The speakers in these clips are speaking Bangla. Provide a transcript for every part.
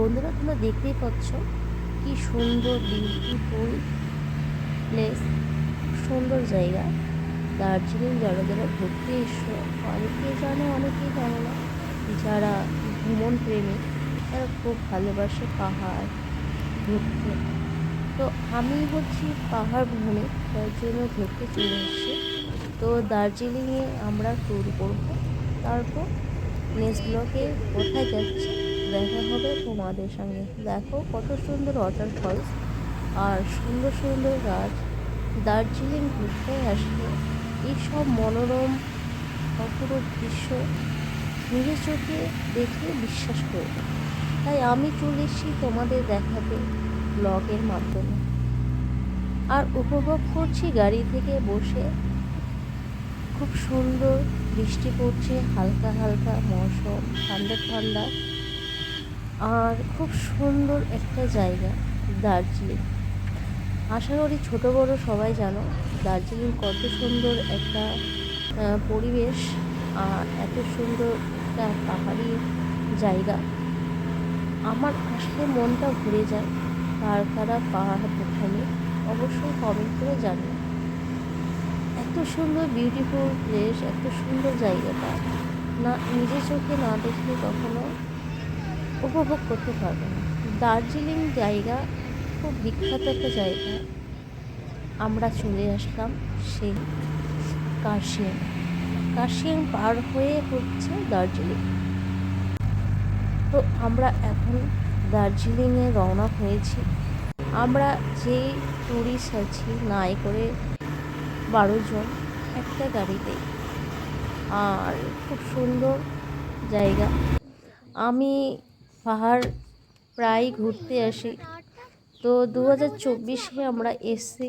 বন্ধুরা, তোমরা দেখতেই পাচ্ছ কি সুন্দর বিউটিফুল প্লেস সুন্দর জায়গা। দার্জিলিং যারা যারা ঘুরতে এসছো অনেকেই জানে অনেকেই জানে না যারা ভ্রমণ প্রেমী, তারা খুব ভালোবাসে পাহাড় ঘুরতে। তো আমি হচ্ছি পাহাড় ভ্রমণে, তার জন্য ঘুরতে চলে এসেছি। তো দার্জিলিংয়ে আমরা ট্যুর করব। তারপর নেক্সট ব্লকে কোথায় যাচ্ছি। দেখা হবে তোমাদের সঙ্গে। দেখো কত সুন্দর ওয়াটার ফলস আর সুন্দর সুন্দর গাছ। দার্জিলিং ঘুরতে আসলে এইসব মনোরম, অপরূপ দৃশ্য নিজের চোখে দেখে বিশ্বাস করবে। তাই আমি চলে এসেছি তোমাদের দেখাতে ব্লগের মাধ্যমে। আর উপভোগ করছি গাড়ি থেকে বসে। খুব সুন্দর বৃষ্টি পড়ছে, হালকা হালকা মৌসুম, ঠান্ডা ঠান্ডা। আর খুব সুন্দর একটা জায়গা, দার্জিলিং। আশা করি ছোটো, বড়ো সবাই জানো, দার্জিলিং কত সুন্দর একটা পরিবেশ আর এত সুন্দর একটা পাহাড়ি জায়গা। আমার আসলে মনটা ঘুরে যায় কার কারা পাহাড় ওখানে, অবশ্যই কমেন্ট করে জানিও। এত সুন্দর বিউটিফুল প্লেস এত সুন্দর জায়গাটা। না, নিজের চোখে না দেখলে কখনো উপভোগ করতে পারবে না। দার্জিলিং জায়গা খুব বিখ্যাত একটা জায়গা। আমরা চলে আসলাম সেই কার্শিয়াং। কার্শিয়াং পার হয়ে হচ্ছে দার্জিলিং। তো আমরা এখন দার্জিলিংয়ে রওনা হয়েছি। আমরা যে ট্যুরিস্ট আছি, নাই করে বারো জন একটা গাড়িতে। আর খুব সুন্দর জায়গা। আমি পাহাড় প্রায় ঘুরতে আসি। তো দু হাজার চব্বিশে আমরা এসছি।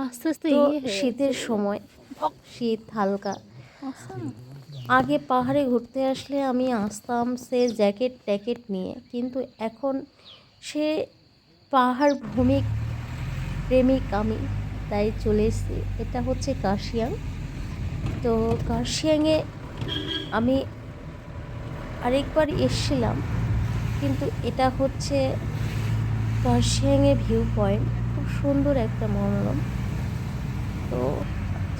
আস্তে আস্তে ইয়ে শীতের সময়। শীত হালকা। আগে পাহাড়ে ঘুরতে আসলে আমি আসতাম সে জ্যাকেট ট্যাকেট নিয়ে। কিন্তু এখন সে পাহাড় ভূমিক প্রেমিক আমি তাই চলে এসেছি। এটা হচ্ছে কার্শিয়াং। তো কার্শিয়াংয়ে আমি আরেকবার এসছিলাম, কিন্তু এটা হচ্ছে কার্শিয়াংয়ে ভিউ পয়েন্ট খুব সুন্দর একটা মনোরম। তো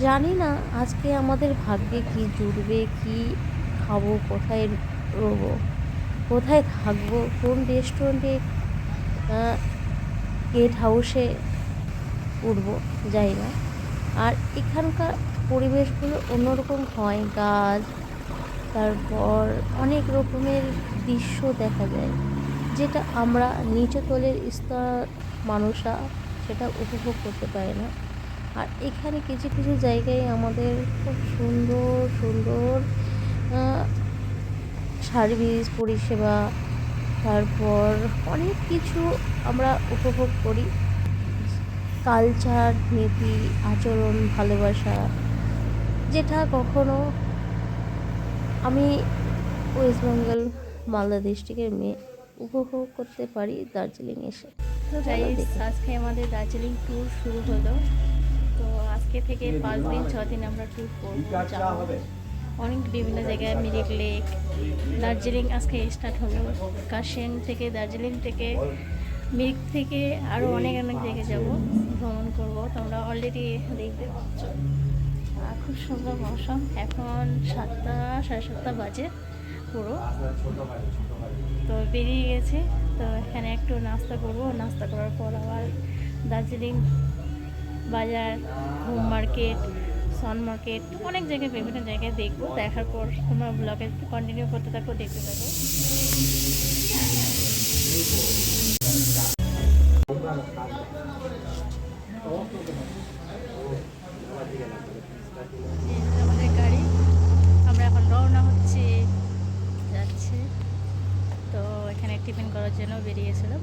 জানি না আজকে আমাদের ভাগ্যে কি জুড়বে কি খাব, কোথায় রবো, কোথায় থাকব, কোন রেস্টুরেন্টে গেট হাউসে উঠবো যাই না। আর এখানকার পরিবেশগুলো অন্যরকম হয়, গাছ তারপর অনেক রকমের দৃশ্য দেখা যায়, যেটা আমরা নিচু তলের স্তর মানুষরা সেটা উপভোগ করতে পারে না। আর এখানে কিছু কিছু জায়গায় আমাদের খুব সুন্দর সুন্দর সার্ভিস, পরিষেবা, তারপর অনেক কিছু আমরা উপভোগ করি। কালচার, নীতি, আচরণ, ভালোবাসা, যেটা কখনো আমি ওয়েস্ট বেঙ্গল মালদা ডিস্ট্রিক্টের মেয়ে। উপভোগ করতে পারি দার্জিলিং এসে। তো। আজকে আমাদের দার্জিলিং ট্যুর শুরু হলো। তো আজকে থেকে পাঁচ দিন ছ দিন আমরা ট্যুর করব অনেক বিভিন্ন জায়গায় মিরিক লেক। দার্জিলিং আজকে স্টার্ট হলো। কাশিয়াং থেকে দার্জিলিং থেকে মিরিক থেকে আরও অনেক অনেক জায়গায় যাব। ভ্রমণ করব। তোমরা অলরেডি দেখতে পাচ্ছ। সুন্দর মৌসুম এখন সাতটা সাড়ে সাতটা বাজে পুরো তো বেরিয়ে গেছে তো এখানে একটু নাস্তা করব নাস্তা করার পর আবার দার্জিলিং বাজার হোম মার্কেট সন মার্কেট অনেক জায়গায় বিভিন্ন জায়গায় দেখব দেখার পর তোমরা ব্লগে কন্টিনিউ করতে থাকো দেখতে থাকো এই হলো আমাদের গাড়ি। আমরা এখন রওনা হচ্ছে যাচ্ছে। তো এখানে টিফিন করার জন্য বেরিয়েছিলাম।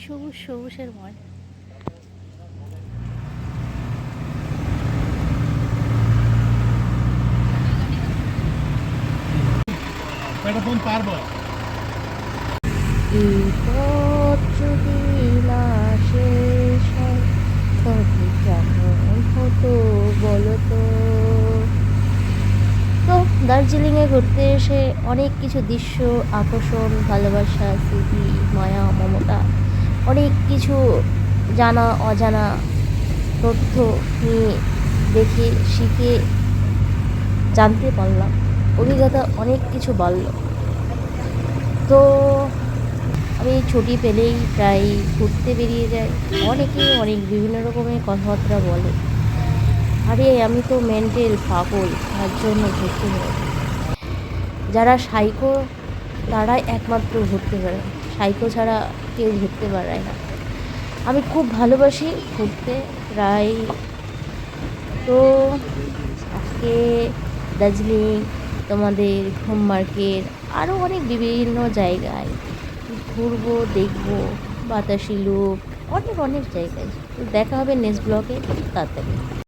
সবুজ সবুজের ময়। এটা ফোন পারব? এই পথ যদি না শেষ দার্জিলিংয়ে ঘুরতে এসে অনেক কিছু দৃশ্য, আকর্ষণ, ভালোবাসা, স্মৃতি, মায়া, মমতা, অনেক কিছু জানা, অজানা তথ্য নিয়ে দেখে, শিখে জানতে পারলাম। অভিজ্ঞতা অনেক কিছু বাড়ল। তো আমি ছুটি পেলেই প্রায় ঘুরতে বেরিয়ে যাই। অনেকে অনেক বিভিন্ন রকমের কথাবার্তা বলে। আরে, আমি তো মেন্টাল পাগল, তার জন্য ঘুরতে যাই যারা সাইকো তারাই একমাত্র ঘুরতে পারে সাইকো ছাড়া কেউ ঘুরতে পারে না। আমি খুব ভালোবাসি ঘুরতে, প্রায় তো আজকে দার্জিলিং, তোমাদের হোম মার্কেট আরও অনেক বিভিন্ন জায়গায় ঘুরবো, দেখব, বাতাসি লুক অনেক অনেক জায়গায়। তো দেখা হবে নেক্সট ব্লগে তাড়াতাড়ি